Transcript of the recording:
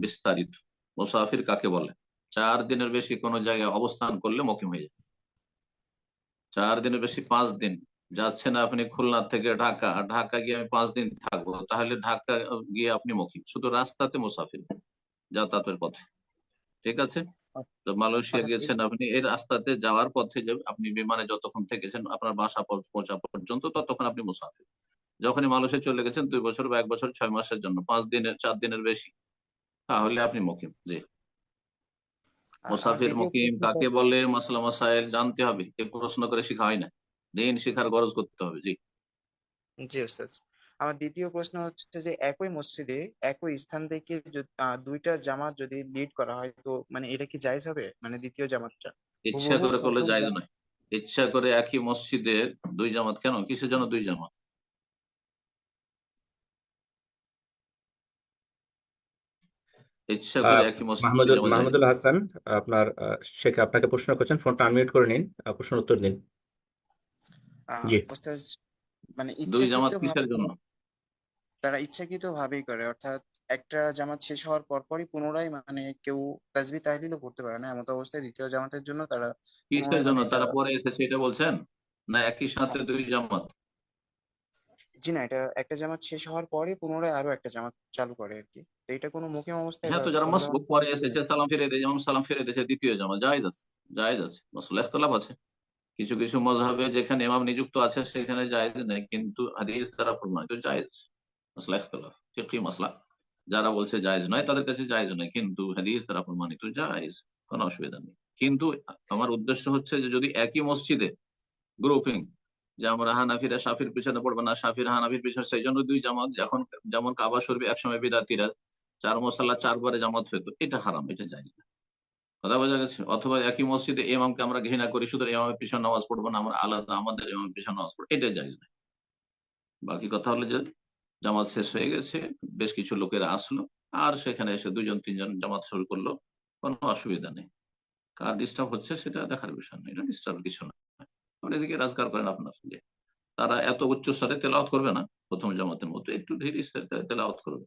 বিস্তারিত। মুসাফির কাকে বলে? চার দিনের বেশি কোন জায়গায় অবস্থান করলে মকিম হয়ে যায় চার দিনের বেশি পাঁচ দিন। যাচ্ছেন আপনি খুলনা থেকে ঢাকা। ঢাকা গিয়ে আমি পাঁচ দিন থাকব। তাহলে ঢাকা গিয়ে আপনি মকিম। শুধু রাস্তাতে মুসাফির যাতায়াতের পথে। ঠিক আছে? তো মালয়েশিয়া আচ্ছা, গিয়েছেন আপনি। এই রাস্তাতে যাওয়ার পথে যে আপনি বিমানে যতক্ষণ থেকেছেন আপনার বাসা পৌঁছা পর্যন্ত ততক্ষণ আপনি মুসাফির। যখনই মালয়েশিয়া চলে গেছেন দুই বছর বা এক বছর ছয় মাসের জন্য। পাঁচ দিনের চার দিনের বেশি। তাহলে আপনি মকিম জি। মুসাফির মুকিম কাকে বলে মাসলা মাসাইল জানতে হবে কে প্রশ্ন করে শেখা হয় না। দিন শেখার গরজ করতে হবে জি। জি ওস্তাদ। আমার দ্বিতীয় প্রশ্ন হচ্ছে যে একই মসজিদে একই স্থান থেকে দুইটা জামাত যদি লিড করা হয় তো মানে এটা কি জায়েজ হবে? মানে দ্বিতীয় জামাতটা? ইচ্ছা করে করলে জায়েজ নয়। ইচ্ছা করে একই মসজিদে দুই জামাত কেন? কিসের জন্য দুই জামাত ইচ্ছা করে আহ, একই মসজিদে দুই মাহমুদুল হাসান আপনার শেখ আপনাকে প্রশ্ন করছেন ফোনটা আনমিউট করে নিন আহ, প্রশ্নের উত্তর দিন। জি। মানে দুই জামাত কিসের জন্য? তারা ইচ্ছাকৃত ভাবেই করে অর্থাৎ একটা জামাত শেষ হওয়ার পরপরই পুনরায় মানে কেউ তাসবিহ তাহলিলও করতে পারে না এমত অবস্থায় দ্বিতীয় জামাতের জন্য তারা কিসের জন্য? তারা পরে এসেছে এটা বলছেন? না একই সাথে দুই জামাত? জি না এটা একটা জামাত শেষ হওয়ার পরে পুনরায় আরও একটা জামাত চালু করে আর কি। তো এটা কোনো মুকিম অবস্থায় হ্যাঁ তো যারা মাসবুক পরে এসেছে সালাম ফিরে দেয় যেমন সালাম ফিরে দিয়েছে দ্বিতীয় জামাত জায়েজ আছে জায়েজ আছে মসলা ইখতলাফ আছে। কিছু কিছু মজাবে যেখানে ইমাম নিযুক্ত আছে সেখানে জায়েজ নেই কিন্তু হাদিস দ্বারা প্রমাণিত জায়েজ মসলা ইখতলাফ ফিকহি মসলা। যারা বলছে জায়েজ নয় তাদের কাছে জায়েজ নয় কিন্তু হাদিস দ্বারা প্রমাণিত জায়েজ কোনো অসুবিধা নেই। কিন্তু আমার উদ্দেশ্য হচ্ছে যে যদি একই মসজিদে গ্রুপিং যে আমরা হানাফিরা শাফির পিছনে পড়ব না, শাফির হানাফির পিছনে সেই জন্য দুই জামাত এখন যেমন কাবা শরীফ একসময় বিদাতিরা চার মশাল্লা চারবারে জামাত হইতো, এটা হারাম, এটা জায়েজ না। কথা বোঝা গেছে? অথবা একই মসজিদে ইমামকে আমরা ঘৃণা করি, শুধু ইমামের পিছনে নামাজ পড়ব না, আমরা আলাদা আমাদের ইমামের পিছনে নামাজ পড়ব, এটা জায়েজ না। বাকি কথা হলো যে জামাত শেষ হয়ে গেছে, বেশ কিছু লোকেরা আসলো, আর সেখানে এসে দুজন তিনজন জামাত শুরু করল, কোনো অসুবিধা নেই। কার ডিস্টার্ব হচ্ছে সেটা দেখার বিষয় নেই এটা ডিস্টার্ব কিছু না। আপনি এদিকে রাজগার করেন আপনার তারা এত উচ্চ স্বরে তেলাওয়াত করবে না প্রথম জামাতের মতো একটু ধীরে স্থিরে তেলাওয়াত করবে।